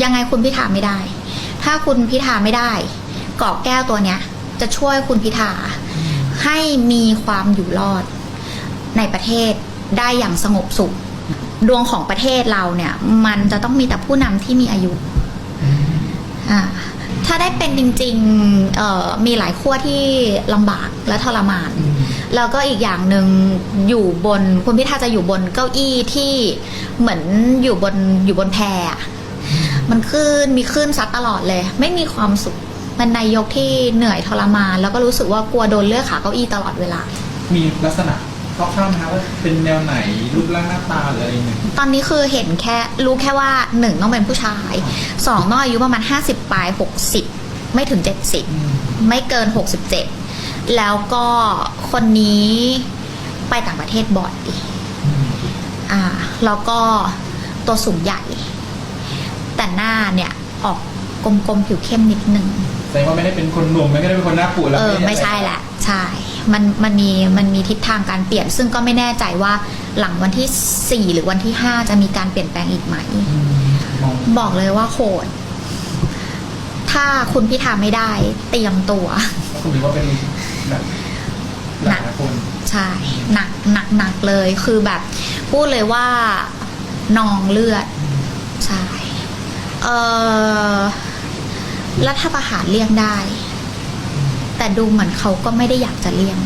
ยังไงคุณพิธาไม่ได้ ถ้าคุณพิธาไม่ได้กรอบแก้วตัวเนี้ย จะช่วยคุณพิธาให้มีความอยู่รอด ในประเทศได้อย่างสงบสุข ดวงของประเทศเราเนี่ย มันจะต้องมีแต่ผู้นำที่มีอายุอ่าถ้าได้เป็นจริงๆเอ่อมีหลายขั้วที่ลำบากและทรมาน แล้วก็อีกอย่างหนึ่งอยู่บนคุณพิธาจะอยู่บนเก้าอี้ที่เหมือนอยู่บนอยู่บนแพอะ มันขึ้นมีขึ้นซัดตลอดเลย ไม่มีความสุขเป็นนายกที่เหนื่อยทรมาน แล้วก็รู้สึกว่ากลัวโดนเลือกขาเก้าอี้ตลอดเวลา มีลักษณะคร่าวๆไหมคะว่าเป็นแนวไหนรูปร่างหน้าตาหรืออะไรอย่างเงี้ยตอนนี้คือเห็นแค่รู้แค่ว่าหนึ่งต้องเป็นผู้ชายสองต้องอายุประมาณห้าสิบปลายหกสิบไม่ถึงเจ็ดสิบอืมไม่เกิน67แล้วก็คนนี้ไปต่างประเทศบ่อยอ่าแล้วก็ตัวสูงใหญ่ แต่หน้าเนี่ยออกกลมๆผิวเข้มนิดนึงแสดงว่าไม่ได้เป็นคนหนุ่มไม่ได้เป็นคนหน้าปูดแล้วเออไม่ใช่แหละใช่มันมันมีมันมีทิศทางการเปลี่ยน ซึ่งก็ไม่แน่ใจว่าหลังวันที่ 4 หรือวันที่ 5 จะมีการเปลี่ยนแปลงอีกไหมอืมมองบอกเลยว่าโหด ถ้าคุณพิธาไม่ได้ เตรียมตัวคุณถือว่าเป็นแบบหลายคนใช่หนักหนักหนักเลยคือแบบ พูดเลยว่านองเลือดใช่ เออรัฐประหารเลี่ยงได้ แต่ดูเหมือนเขาก็ไม่ได้อยากจะเลี่ยง